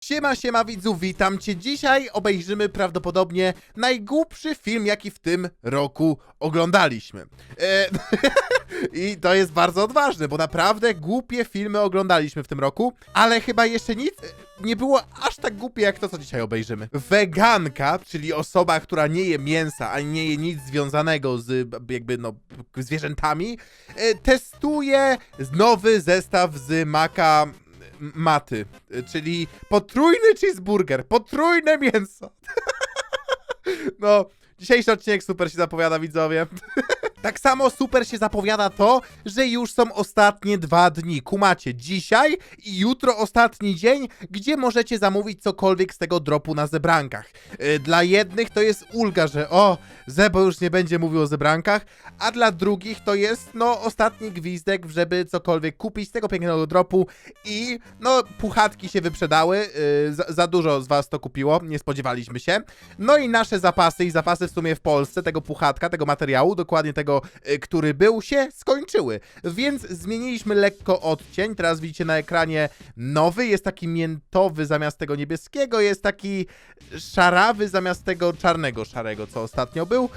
Siema, siema widzów, witam cię. Dzisiaj obejrzymy prawdopodobnie najgłupszy film, jaki w tym roku oglądaliśmy. E, I to jest bardzo odważne, bo naprawdę głupie filmy oglądaliśmy w tym roku, ale chyba jeszcze nic e, nie było aż tak głupie jak to, co dzisiaj obejrzymy. Weganka, czyli osoba, która nie je mięsa, ani nie je nic związanego z jakby no zwierzętami, e, testuje nowy zestaw z maka maty, y, czyli potrójny cheeseburger, potrójne mięso. No, dzisiejszy odcinek super się zapowiada, widzowie. Tak samo super się zapowiada to, że już są ostatnie dwa dni. Kumacie, dzisiaj i jutro ostatni dzień, gdzie możecie zamówić cokolwiek z tego dropu na zebrankach. Y, Dla jednych to jest ulga, że o, Zebo już nie będzie mówił o zebrankach, a dla drugich to jest, no, ostatni gwizdek, żeby cokolwiek kupić z tego pięknego dropu i, no, puchatki się wyprzedały, yy, za, za dużo z was to kupiło, nie spodziewaliśmy się. No i nasze zapasy i zapasy w sumie w Polsce tego puchatka, tego materiału, dokładnie tego, y, który był, się skończyły. Więc zmieniliśmy lekko odcień, teraz widzicie na ekranie nowy, jest taki miętowy zamiast tego niebieskiego, jest taki szarawy zamiast tego czarnego szarego, co ostatnio był.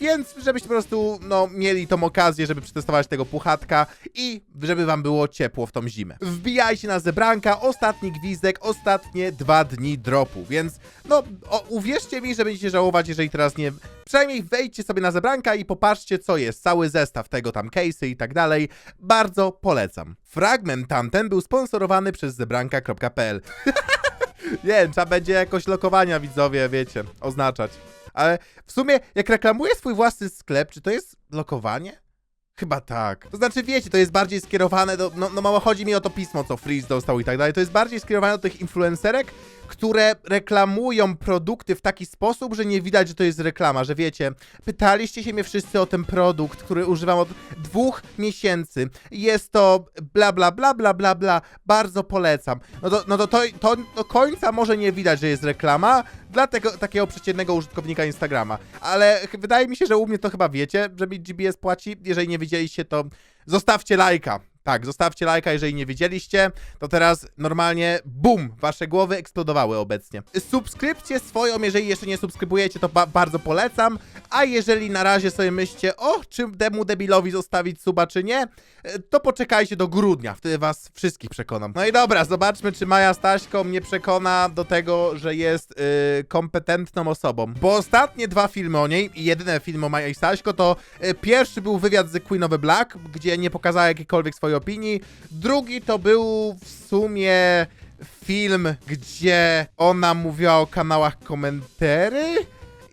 Więc żebyście po prostu no, mieli tą okazję, żeby przetestować tego puchatka i żeby wam było ciepło w tą zimę. Wbijajcie na zebranka, ostatni gwizdek, ostatnie dwa dni dropu, więc no o, uwierzcie mi, że będziecie żałować, jeżeli teraz nie... Przynajmniej wejdźcie sobie na zebranka i popatrzcie co jest, cały zestaw tego tam case'y i tak dalej. Bardzo polecam. Fragment tamten był sponsorowany przez zebranka.pl Nie wiem, trzeba będzie jakoś lokowania widzowie, wiecie, oznaczać. Ale w sumie, jak reklamuję swój własny sklep, czy to jest lokowanie? Chyba tak. To znaczy, wiecie, to jest bardziej skierowane do. No, no mało chodzi mi o to pismo, co Freeze dostał i tak dalej. To jest bardziej skierowane do tych influencerek, które reklamują produkty w taki sposób, że nie widać, że to jest reklama, że wiecie, pytaliście się mnie wszyscy o ten produkt, który używam od dwóch miesięcy. Jest to bla bla bla bla bla bla. Bardzo polecam. No to, no to, to, to do końca może nie widać, że jest reklama dla tego takiego przeciętnego użytkownika Instagrama. Ale wydaje mi się, że u mnie to chyba wiecie, że mi GBS płaci. Jeżeli nie widzieliście, to zostawcie lajka. Tak, zostawcie lajka, jeżeli nie widzieliście, to teraz normalnie bum, wasze głowy eksplodowały obecnie. Subskrypcję swoją, jeżeli jeszcze nie subskrybujecie, to ba bardzo polecam, a jeżeli na razie sobie myślicie, o, czym temu debilowi zostawić suba, czy nie, e, to poczekajcie do grudnia, wtedy was wszystkich przekonam. No i dobra, zobaczmy, czy Maja Staśko mnie przekona do tego, że jest yy, kompetentną osobą. Bo ostatnie dwa filmy o niej i jedyne filmy o Maja Staśko to yy, pierwszy był wywiad z Queen of the Black, gdzie nie pokazała jakiejkolwiek swojej opinii. Drugi to był w sumie film, gdzie ona mówiła o kanałach komentarzy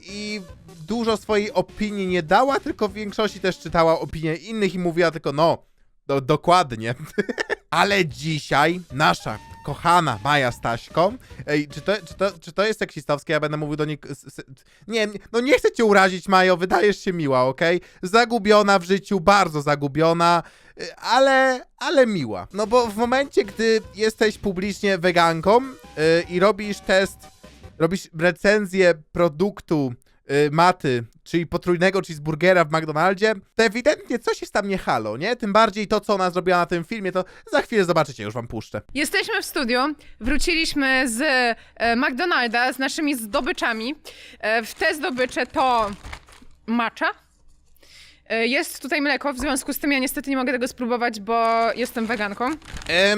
i dużo swojej opinii nie dała, tylko w większości też czytała opinie innych i mówiła tylko no, do, dokładnie. Ale dzisiaj nasza kochana Maja Staśko, ej, czy to, czy, to, czy to jest seksistowskie? Ja będę mówił do s- Nie, no nie chcę cię urazić, Majo, wydajesz się miła, okej? Zagubiona w życiu, bardzo zagubiona, ale, ale miła. No bo w momencie, gdy jesteś publicznie weganką y, i robisz test, robisz recenzję produktu y, maty, czyli potrójnego cheeseburgera w McDonaldzie, to ewidentnie coś jest tam nie halo, nie? Tym bardziej to, co ona zrobiła na tym filmie, to za chwilę zobaczycie, już wam puszczę. Jesteśmy w studiu, wróciliśmy z e, McDonalda z naszymi zdobyczami. E, w te zdobycze to matcha. E, jest tutaj mleko, w związku z tym ja niestety nie mogę tego spróbować, bo jestem weganką.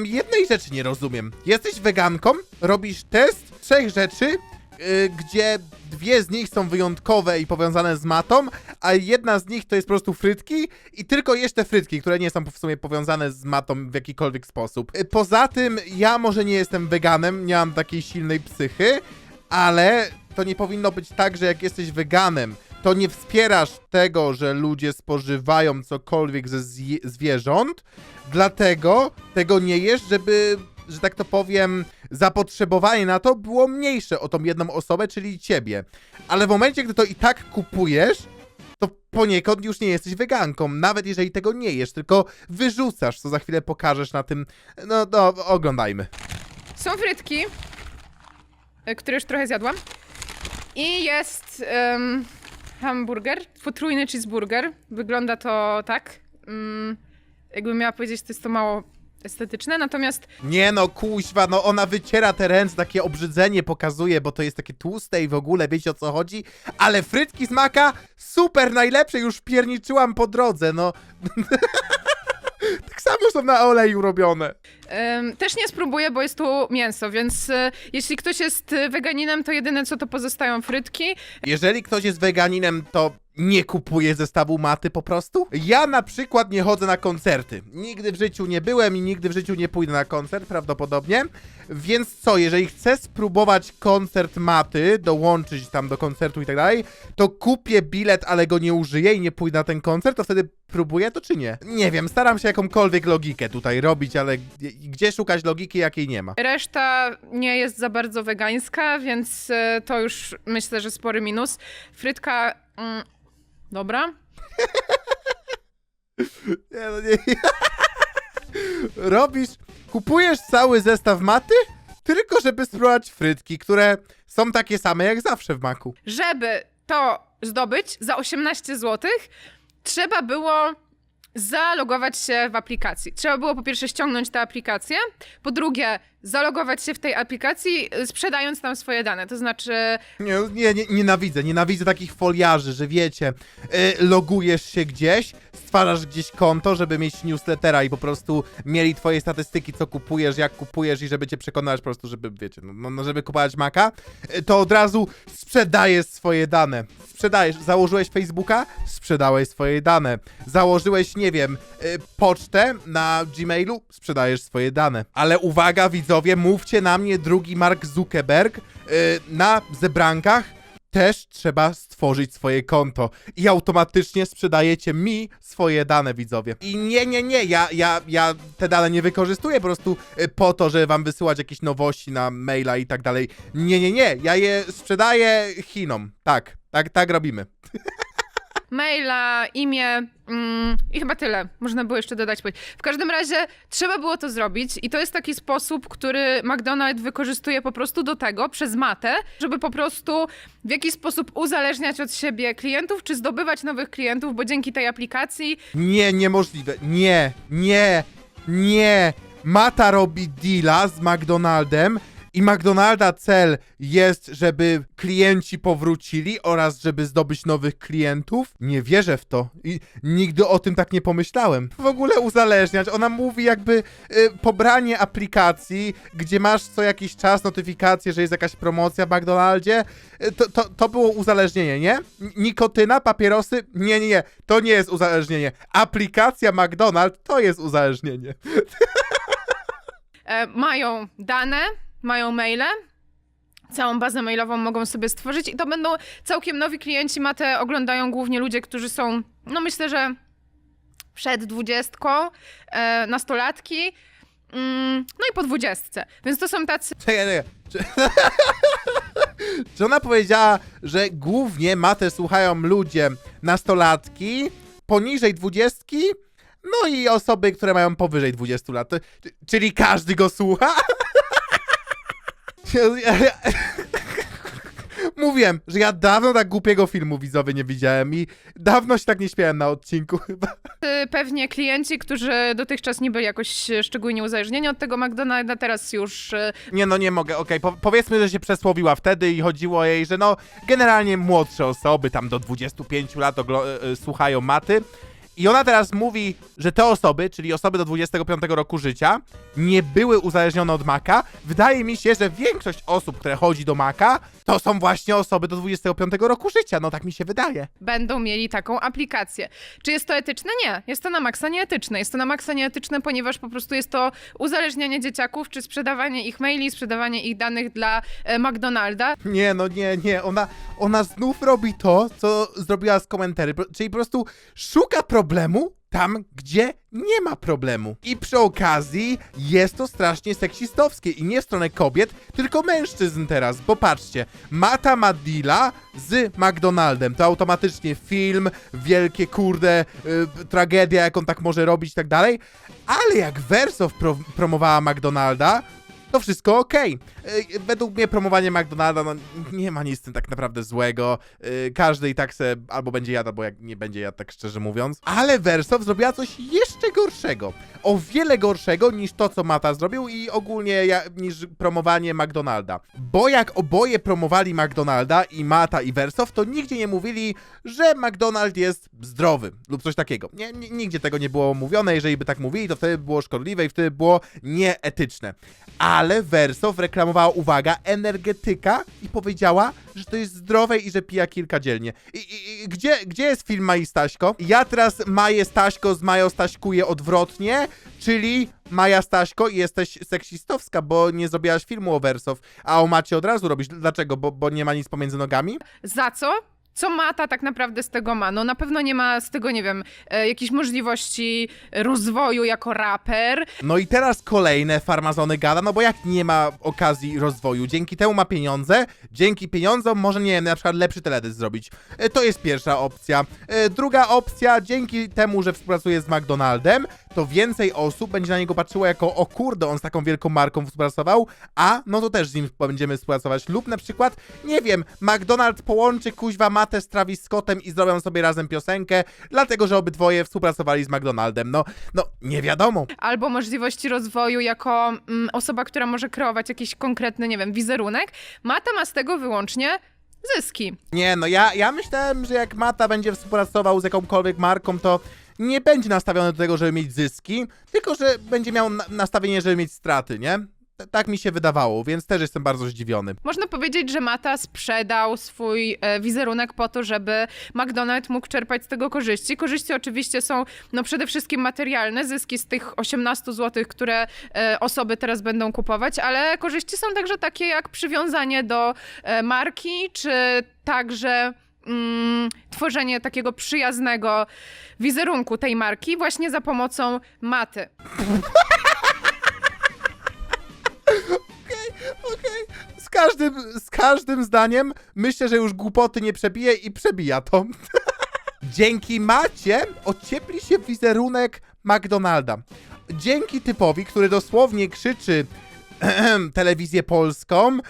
Jednej rzeczy nie rozumiem. Jesteś weganką, robisz test trzech rzeczy, y, gdzie dwie z nich są wyjątkowe i powiązane z matą, a jedna z nich to jest po prostu frytki i tylko jeszcze frytki, które nie są w sumie powiązane z matą w jakikolwiek sposób. Y, Poza tym, ja może nie jestem weganem, nie mam takiej silnej psychy, ale to nie powinno być tak, że jak jesteś weganem, to nie wspierasz tego, że ludzie spożywają cokolwiek ze zwierząt, dlatego tego nie jesz, żeby, że tak to powiem, zapotrzebowanie na to było mniejsze o tą jedną osobę, czyli ciebie. Ale w momencie, gdy to i tak kupujesz, to poniekąd już nie jesteś weganką, nawet jeżeli tego nie jesz, tylko wyrzucasz, co za chwilę pokażesz na tym. No, no, oglądajmy. Są frytki, e, które już trochę zjadłam. I jest em, hamburger, potrójny cheeseburger. Wygląda to tak. Mm, jakbym miała powiedzieć, to jest to mało estetyczne, natomiast Nie no, kuźwa, no ona wyciera te ręce, takie obrzydzenie pokazuje, bo to jest takie tłuste i w ogóle, wiecie o co chodzi? Ale frytki z maka, super, najlepsze, już pierniczyłam po drodze, no. tak samo są na oleju robione. też nie spróbuję, bo jest tu mięso, więc e, jeśli ktoś jest weganinem, to jedyne co to pozostają frytki. Jeżeli ktoś jest weganinem, to nie kupuje zestawu maty po prostu? Ja na przykład nie chodzę na koncerty. Nigdy w życiu nie byłem i nigdy w życiu nie pójdę na koncert, prawdopodobnie. Więc co, jeżeli chcę spróbować koncert maty, dołączyć tam do koncertu i tak dalej, to kupię bilet, ale go nie użyję i nie pójdę na ten koncert, to wtedy próbuję to czy nie? Nie wiem, staram się jakąkolwiek logikę tutaj robić, ale gdzie szukać logiki, jakiej nie ma? Reszta nie jest za bardzo wegańska, więc e, to już myślę, że spory minus. Frytka. Mm, dobra. Nie, no nie. Robisz, kupujesz cały zestaw maty, tylko żeby spróbować frytki, które są takie same jak zawsze w maku. Żeby to zdobyć za 18 zł, trzeba było zalogować się w aplikacji. Trzeba było po pierwsze ściągnąć tę aplikację, po drugie zalogować się w tej aplikacji, y, sprzedając tam swoje dane. To znaczy, Nie, nie, nie nienawidzę, nienawidzę takich foliarzy, że wiecie, y, logujesz się gdzieś, stwarzasz gdzieś konto, żeby mieć newslettera i po prostu mieli twoje statystyki, co kupujesz, jak kupujesz i żeby cię przekonać po prostu, żeby, wiecie, no, no, no żeby kupować Maca, y, to od razu sprzedajesz swoje dane. Sprzedajesz, założyłeś Facebooka, sprzedałeś swoje dane. Założyłeś, nie wiem, y, pocztę na Gmailu, sprzedajesz swoje dane. Ale uwaga, widzowie, mówcie na mnie drugi Mark Zuckerberg, y, na zebrankach też trzeba stworzyć swoje konto i automatycznie sprzedajecie mi swoje dane, widzowie. I nie, nie, nie, ja, ja, ja te dane nie wykorzystuję po prostu y, po to, żeby wam wysyłać jakieś nowości na maila i tak dalej. Nie, nie, nie, ja je sprzedaję Chinom. Tak, tak, tak robimy. maila, imię mm, i chyba tyle. Można było jeszcze dodać. W każdym razie trzeba było to zrobić i to jest taki sposób, który McDonald's wykorzystuje po prostu do tego, przez matę, żeby po prostu w jakiś sposób uzależniać od siebie klientów, czy zdobywać nowych klientów, bo dzięki tej aplikacji Nie, niemożliwe. Nie, nie, nie. Mata robi deala z McDonaldem i McDonalda cel jest, żeby klienci powrócili oraz żeby zdobyć nowych klientów? Nie wierzę w to. I nigdy o tym tak nie pomyślałem. W ogóle uzależniać. Ona mówi jakby y, pobranie aplikacji, gdzie masz co jakiś czas notyfikację, że jest jakaś promocja w McDonaldzie. Y, to, to, to było uzależnienie, nie? Nikotyna, papierosy? Nie, nie, nie. To nie jest uzależnienie. Aplikacja McDonald's to jest uzależnienie. e, mają dane, mają maile. Całą bazę mailową mogą sobie stworzyć i to będą całkiem nowi klienci. Matę oglądają głównie ludzie, którzy są, no myślę, że przed dwudziestką, e, nastolatki, mm, no i po dwudziestce. Więc to są tacy Czekaj, czekaj. Czy... Czy ona powiedziała, że głównie matę słuchają ludzie nastolatki, poniżej dwudziestki, no i osoby, które mają powyżej 20 lat. Czyli każdy go słucha? Ja- ja- Mówiłem, że ja dawno tak głupiego filmu widzowie nie widziałem i dawno się tak nie śmiałem na odcinku chyba. y, pewnie klienci, którzy dotychczas nie byli jakoś szczególnie uzależnieni od tego McDonalda, teraz już e, Nie no, nie mogę, okej, po, powiedzmy, że się przesłowiła wtedy i chodziło jej, że no, generalnie młodsze osoby, tam do 25 lat oglo- e, e, słuchają maty i ona teraz mówi, że te osoby, czyli osoby do 25 roku życia, nie były uzależnione od Maka. Wydaje mi się, że większość osób, które chodzi do Maka, to są właśnie osoby do 25 roku życia, no tak mi się wydaje. będą mieli taką aplikację. Czy jest to etyczne? Nie. Jest to na maksa nieetyczne. Jest to na maksa nieetyczne, ponieważ po prostu jest to uzależnianie dzieciaków, czy sprzedawanie ich maili, sprzedawanie ich danych dla e, McDonalda. Nie, no nie, nie, ona, ona znów robi to, co zrobiła z komentarzy, pro- czyli po prostu szuka problemu tam, gdzie nie ma problemu. I przy okazji jest to strasznie seksistowskie i nie w stronę kobiet, tylko mężczyzn teraz, bo patrzcie, Mata ma deala z McDonaldem, to automatycznie film, wielkie kurde, y, tragedia, jak on tak może robić i tak dalej, ale jak Verso pro- promowała McDonalda, to wszystko. Y, Według mnie promowanie McDonalda, no nie ma nic z tym tak naprawdę złego. Y, Każdy i tak se albo będzie jadł, albo jak nie będzie jadł, tak szczerze mówiąc. Ale Wersow zrobiła coś jeszcze gorszego. O wiele gorszego niż to, co Mata zrobił i ogólnie niż promowanie McDonalda. Bo jak oboje promowali McDonalda i Mata i Wersow, to nigdzie nie mówili, że McDonald jest zdrowy lub coś takiego. Nie, nigdzie tego nie było mówione. Jeżeli by tak mówili, to wtedy było szkodliwe i wtedy było nieetyczne. Ale Wersow reklamowała, uwaga, energetyka i powiedziała, że to jest zdrowe i że pija kilka dzielnie. I, i, i gdzie, gdzie jest film Maji Staśko? Ja teraz Maję Staśko z Mają Staśkuję odwrotnie, czyli Maja Staśko i jesteś seksistowska, bo nie zrobiłaś filmu o Wersow, a o Macie od razu robisz. Dlaczego? Bo, bo nie ma nic pomiędzy nogami? Za co? Co Mata tak naprawdę z tego ma? No na pewno nie ma z tego, nie wiem, e, jakichś możliwości rozwoju jako raper. No i teraz kolejne farmazony gada, no bo jak nie ma okazji rozwoju, dzięki temu ma pieniądze, dzięki pieniądzom może, nie wiem, na przykład lepszy teledysk zrobić. E, To jest pierwsza opcja. E, Druga opcja, dzięki temu, że współpracuje z McDonaldem, to więcej osób będzie na niego patrzyło jako, o kurde, on z taką wielką marką współpracował, a no to też z nim będziemy współpracować. Lub na przykład, nie wiem, McDonald połączy kuźwa matę z Travis Scottem i zrobią sobie razem piosenkę, dlatego, że obydwoje współpracowali z McDonaldem. No, no, nie wiadomo. albo możliwości rozwoju jako mm, osoba, która może kreować jakiś konkretny, nie wiem, wizerunek. Mata ma z tego wyłącznie zyski. Nie, no ja, ja myślałem, że jak Mata będzie współpracował z jakąkolwiek marką, to nie będzie nastawiony do tego, żeby mieć zyski, tylko że będzie miał na nastawienie, żeby mieć straty, nie? Tak mi się wydawało, więc też jestem bardzo zdziwiony. Można powiedzieć, że Mata sprzedał swój e, wizerunek po to, żeby McDonald's mógł czerpać z tego korzyści. Korzyści oczywiście są no, przede wszystkim materialne, zyski z tych 18 zł, które e, osoby teraz będą kupować, ale korzyści są także takie jak przywiązanie do e, marki, czy także mm, tworzenie takiego przyjaznego wizerunku tej marki właśnie za pomocą maty. Z każdym, z każdym zdaniem myślę, że już głupoty nie przebije i przebija to. Dzięki Macie ociepli się wizerunek McDonalda. Dzięki typowi, który dosłownie krzyczy telewizję polską, yy,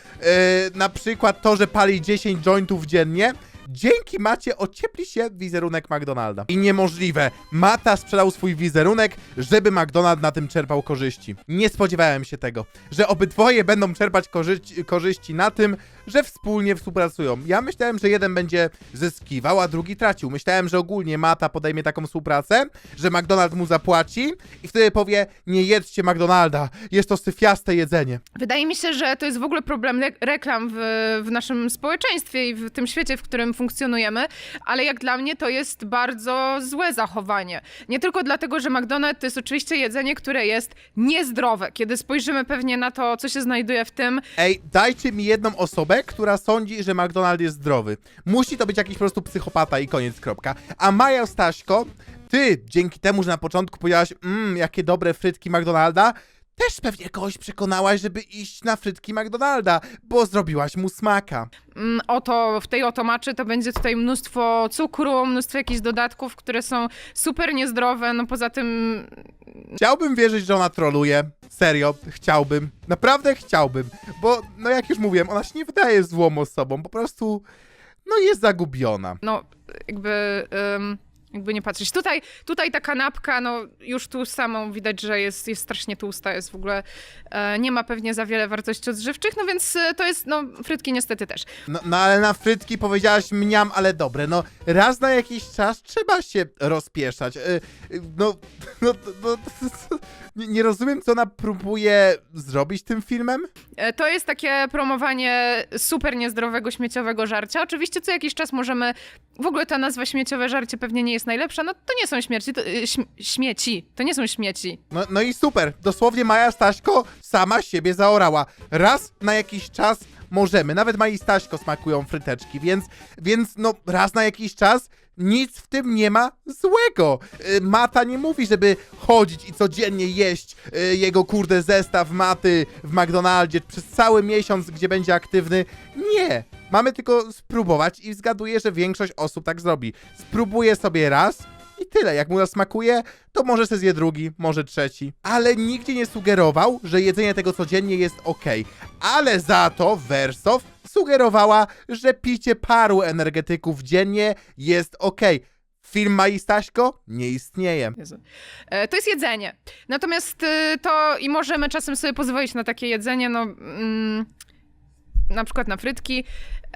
na przykład to, że pali 10 jointów dziennie, dzięki Macie ociepli się wizerunek McDonalda. I niemożliwe, Mata sprzedał swój wizerunek, żeby McDonald na tym czerpał korzyści. Nie spodziewałem się tego, że obydwoje będą czerpać korzyści, korzyści na tym, że wspólnie współpracują. Ja myślałem, że jeden będzie zyskiwał, a drugi tracił. Myślałem, że ogólnie Mata podejmie taką współpracę, że McDonald mu zapłaci i wtedy powie, nie jedzcie McDonalda, jest to syfiaste jedzenie. Wydaje mi się, że to jest w ogóle problem re- reklam w, w naszym społeczeństwie i w tym świecie, w którym funkcjonujemy, ale jak dla mnie to jest bardzo złe zachowanie. Nie tylko dlatego, że McDonald's to jest oczywiście jedzenie, które jest niezdrowe. Kiedy spojrzymy pewnie na to, co się znajduje w tym, Ej, dajcie mi jedną osobę, która sądzi, że McDonald jest zdrowy. Musi to być jakiś po prostu psychopata i koniec, kropka. A Maja Staśko, ty dzięki temu, że na początku powiedziałaś, mmm, jakie dobre frytki McDonalda, też pewnie kogoś przekonałaś, żeby iść na frytki McDonalda, bo zrobiłaś mu smaka. mm, oto, w tej oto maczy to będzie tutaj mnóstwo cukru, mnóstwo jakichś dodatków, które są super niezdrowe. No poza tym Chciałbym wierzyć, że ona troluje. Serio, chciałbym. Naprawdę chciałbym. Bo, no jak już mówiłem, ona się nie wydaje złą osobą, po prostu, no jest zagubiona. no jakby, ym, jakby nie patrzeć. Tutaj, tutaj ta kanapka, no już tu samą widać, że jest, jest strasznie tłusta, jest w ogóle, e, nie ma pewnie za wiele wartości odżywczych, no więc e, to jest, no frytki niestety też. No, no ale na frytki powiedziałaś mniam, ale dobre. No raz na jakiś czas trzeba się rozpieszać. Y, y, no, no, no, nie, nie rozumiem, co ona próbuje zrobić tym filmem. E, To jest takie promowanie super niezdrowego, śmieciowego żarcia. Oczywiście co jakiś czas możemy, w ogóle ta nazwa śmieciowe żarcie pewnie nie jest najlepsza, no to nie są śmierci, to, y, śm- śmieci, to nie są śmieci. No, no i super. Dosłownie Maja Staśko sama siebie zaorała. Raz na jakiś czas możemy. Nawet Maji Staśko smakują fryteczki, więc, więc no raz na jakiś czas nic w tym nie ma złego. Y, Mata nie mówi, żeby chodzić i codziennie jeść y, jego kurde zestaw maty w McDonaldzie przez cały miesiąc, gdzie będzie aktywny. Nie. Mamy tylko spróbować i zgaduję, że większość osób tak zrobi. Spróbuje sobie raz, i tyle. Jak mu zasmakuje, to może se zje drugi, może trzeci. Ale nigdzie nie sugerował, że jedzenie tego codziennie jest ok. Ale za to Wersow sugerowała, że picie paru energetyków dziennie jest ok. Film Mai Staśko nie istnieje. E, To jest jedzenie. Natomiast y, to i możemy czasem sobie pozwolić na takie jedzenie, no mm, na przykład na frytki.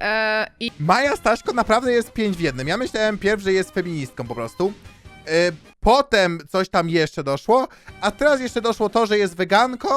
E, I Maja Staśko naprawdę jest pięć w jednym. Ja myślałem pierw, że jest feministką po prostu. Yy, potem coś tam jeszcze doszło, a teraz jeszcze doszło to, że jest weganką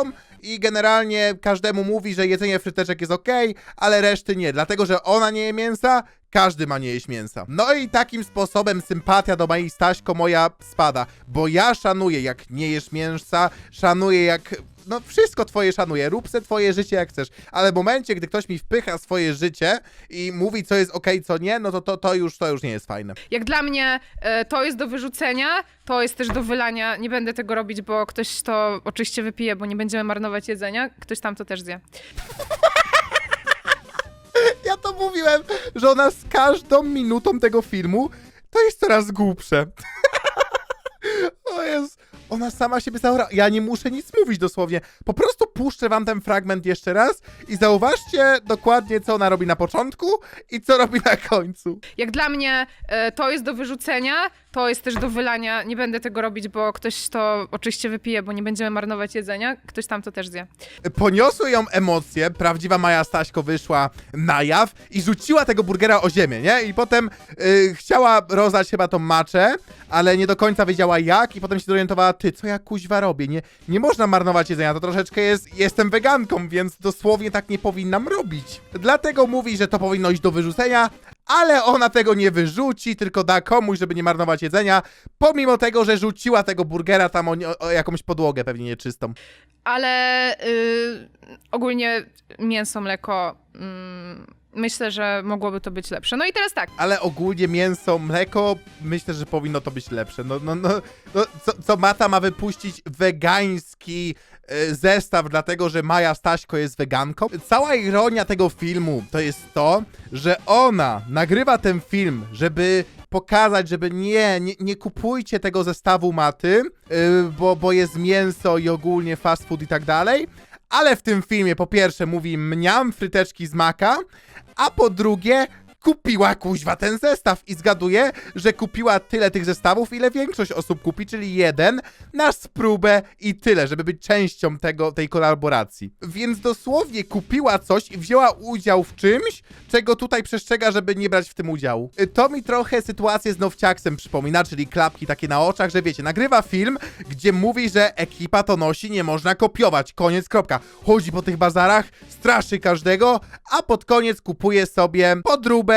i generalnie każdemu mówi, że jedzenie fryteczek jest ok, ale reszty nie. Dlatego, że ona nie je mięsa, każdy ma nie jeść mięsa. No i takim sposobem sympatia do Mai Staśko moja spada, bo ja szanuję jak nie jesz mięsa, szanuję jak... No wszystko twoje szanuję, rób se twoje życie jak chcesz, ale w momencie, gdy ktoś mi wpycha swoje życie i mówi, co jest ok, co nie, no to, to, to, już, to już nie jest fajne. jak dla mnie e, to jest do wyrzucenia, to jest też do wylania. Nie będę tego robić, bo ktoś to oczywiście wypije, bo nie będziemy marnować jedzenia. Ktoś tam to też zje. Ja to mówiłem, że ona z każdą minutą tego filmu to jest coraz głupsze. o jest. Ona sama siebie zaora. Ja nie muszę nic mówić dosłownie. Po prostu puszczę wam ten fragment jeszcze raz i zauważcie dokładnie, co ona robi na początku i co robi na końcu. Jak dla mnie e, to jest do wyrzucenia, to jest też do wylania. Nie będę tego robić, bo ktoś to oczywiście wypije, bo nie będziemy marnować jedzenia. Ktoś tam to też zje. Poniosły ją emocje, prawdziwa Maja Staśko wyszła na jaw i rzuciła tego burgera o ziemię, nie? I potem y, chciała rozdać chyba tą maczę, ale nie do końca wiedziała jak i potem się zorientowała, ty, co ja kuźwa robię? Nie, nie można marnować jedzenia, to troszeczkę jest, jestem weganką, więc dosłownie tak nie powinnam robić. Dlatego mówi, że to powinno iść do wyrzucenia, ale ona tego nie wyrzuci, tylko da komuś, żeby nie marnować jedzenia, pomimo tego, że rzuciła tego burgera tam o, o, jakąś podłogę pewnie nieczystą. Ale y, ogólnie mięso, mleko. mm, myślę, że mogłoby to być lepsze. No i teraz tak. ale ogólnie mięso, mleko, myślę, że powinno to być lepsze. No, no, no, no co, co Mata ma wypuścić wegański zestaw, dlatego że Maja Staśko jest weganką? Cała ironia tego filmu to jest to, że ona nagrywa ten film, żeby pokazać, żeby nie, nie, nie kupujcie tego zestawu Maty, yy, bo, bo jest mięso i ogólnie fast food i tak dalej. Ale w tym filmie po pierwsze mówi mniam fryteczki z maka, a po drugie kupiła kuźwa ten zestaw i zgaduję, że kupiła tyle tych zestawów, ile większość osób kupi, czyli jeden na spróbę i tyle, żeby być częścią tego, tej kolaboracji. Więc dosłownie kupiła coś i wzięła udział w czymś, czego tutaj przestrzega, żeby nie brać w tym udziału. Y, To mi trochę sytuację z Nowciaksem przypomina, czyli klapki takie na oczach, że wiecie, nagrywa film, gdzie mówi, że ekipa to nosi, nie można kopiować, koniec, kropka. Chodzi po tych bazarach, straszy każdego, a pod koniec kupuje sobie podróbę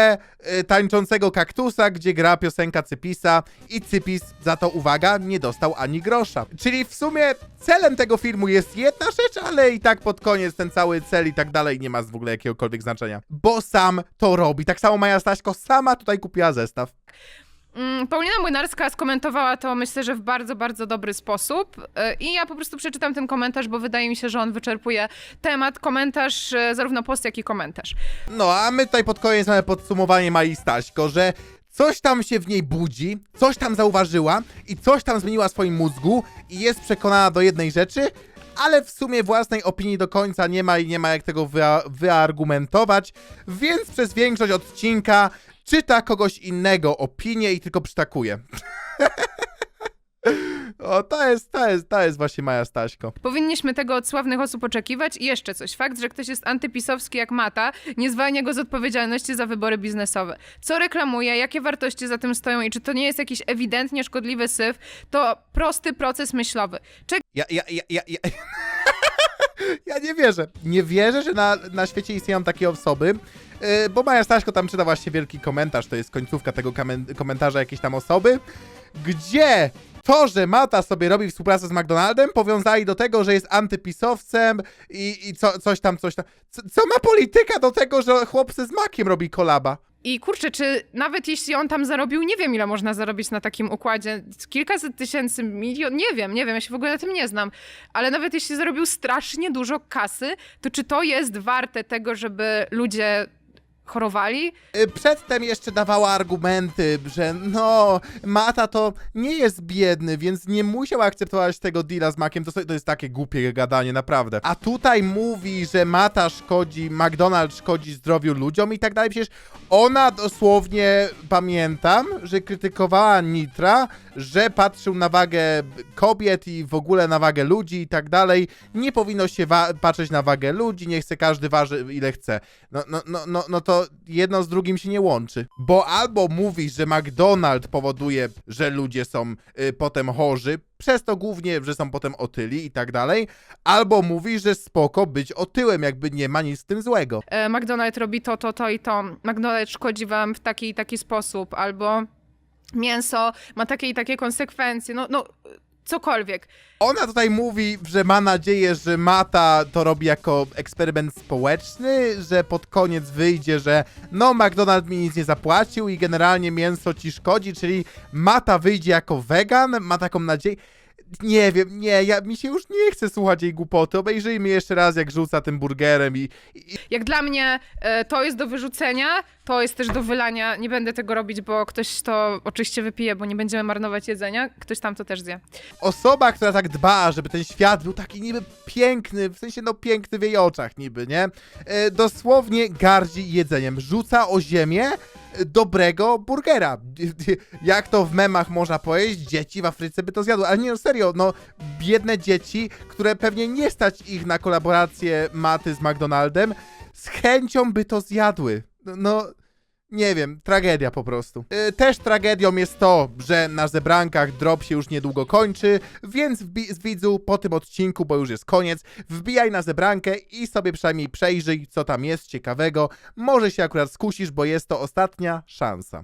y, tańczącego kaktusa, gdzie gra piosenka Cypisa i Cypis za to, uwaga, nie dostał ani grosza. Czyli w sumie celem tego filmu jest jedna rzecz, ale i tak pod koniec ten cały cel i tak dalej nie ma w ogóle jakiegokolwiek znaczenia. Bo sam to robi. Tak samo Maja Staśko sama tutaj kupiła zestaw. Mm, Paulina Młynarska skomentowała to, myślę, że w bardzo, bardzo dobry sposób. Y, I ja po prostu przeczytam ten komentarz, bo wydaje mi się, że on wyczerpuje temat. Komentarz, y, zarówno post, jak i komentarz. No, a my tutaj pod koniec mamy podsumowanie Mai Staśko, że coś tam się w niej budzi, coś tam zauważyła i coś tam zmieniła w swoim mózgu i jest przekonana do jednej rzeczy, ale w sumie własnej opinii do końca nie ma i nie ma jak tego wya- wyargumentować, więc przez większość odcinka czyta kogoś innego opinię i tylko przytakuje. o, to jest, to jest, to jest właśnie Maja Staśko. Powinniśmy tego od sławnych osób oczekiwać. I jeszcze coś. Fakt, że ktoś jest antypisowski jak Mata, nie zwalnia go z odpowiedzialności za wybory biznesowe. Co reklamuje, jakie wartości za tym stoją i czy to nie jest jakiś ewidentnie szkodliwy syf, to prosty proces myślowy. Czek Ja, ja, ja, ja, ja. ja nie wierzę. Nie wierzę, że na, na świecie istnieją takie osoby. Yy, bo Maja Staśko tam czyta właśnie wielki komentarz, to jest końcówka tego komentarza jakiejś tam osoby, gdzie to, że Mata sobie robi współpracę z McDonaldem, powiązali do tego, że jest antypisowcem i, i co, coś tam, coś tam. Co, co ma polityka do tego, że chłopcy z Makiem robi kolaba? I kurczę, czy nawet jeśli on tam zarobił, nie wiem ile można zarobić na takim układzie, kilkaset tysięcy, milion, nie wiem, nie wiem, ja się w ogóle na tym nie znam, ale nawet jeśli zarobił strasznie dużo kasy, to czy to jest warte tego, żeby ludzie chorowali. Y, Przedtem jeszcze dawała argumenty, że no, Mata to nie jest biedny, więc nie musiał akceptować tego deala z Makiem. To, to jest takie głupie gadanie, naprawdę. A tutaj mówi, że Mata szkodzi, McDonald's szkodzi zdrowiu ludziom i tak dalej. Przecież ona dosłownie, pamiętam, że krytykowała Nitra, że patrzył na wagę kobiet i w ogóle na wagę ludzi i tak dalej. Nie powinno się patrzeć na wagę ludzi, nie chce każdy waży ile chce. No, no, no, no, no to jedno z drugim się nie łączy. Bo albo mówisz, że McDonald's powoduje, że ludzie są y, potem chorzy, przez to głównie, że są potem otyli i tak dalej, albo mówisz, że spoko być otyłem, jakby nie ma nic z tym złego. E, McDonald's robi to, to, to i to. McDonald's szkodzi wam w taki i taki sposób, albo mięso ma takie i takie konsekwencje. No, no cokolwiek. Ona tutaj mówi, że ma nadzieję, że Mata to robi jako eksperyment społeczny, że pod koniec wyjdzie, że no McDonald's mi nic nie zapłacił i generalnie mięso ci szkodzi, czyli Mata wyjdzie jako wegan, ma taką nadzieję. Nie wiem, nie, ja, mi się już nie chce słuchać jej głupoty. Obejrzyjmy jeszcze raz, jak rzuca tym burgerem i, i Jak dla mnie e, to jest do wyrzucenia, to jest też do wylania. Nie będę tego robić, bo ktoś to oczywiście wypije, bo nie będziemy marnować jedzenia. Ktoś tam to też zje. osoba, która tak dba, żeby ten świat był taki niby piękny, w sensie no piękny w jej oczach niby, nie? E, dosłownie gardzi jedzeniem. Rzuca o ziemię dobrego burgera. Jak to w memach można powiedzieć, dzieci w Afryce by to zjadły. Ale nie, no serio, no biedne dzieci, które pewnie nie stać ich na kolaborację Maty z McDonaldem, z chęcią by to zjadły. No, no nie wiem, tragedia po prostu. Yy, też tragedią jest to, że na zebrankach drop się już niedługo kończy, więc z widzu po tym odcinku, bo już jest koniec, wbijaj na zebrankę i sobie przynajmniej przejrzyj, co tam jest ciekawego. Może się akurat skusisz, bo jest to ostatnia szansa.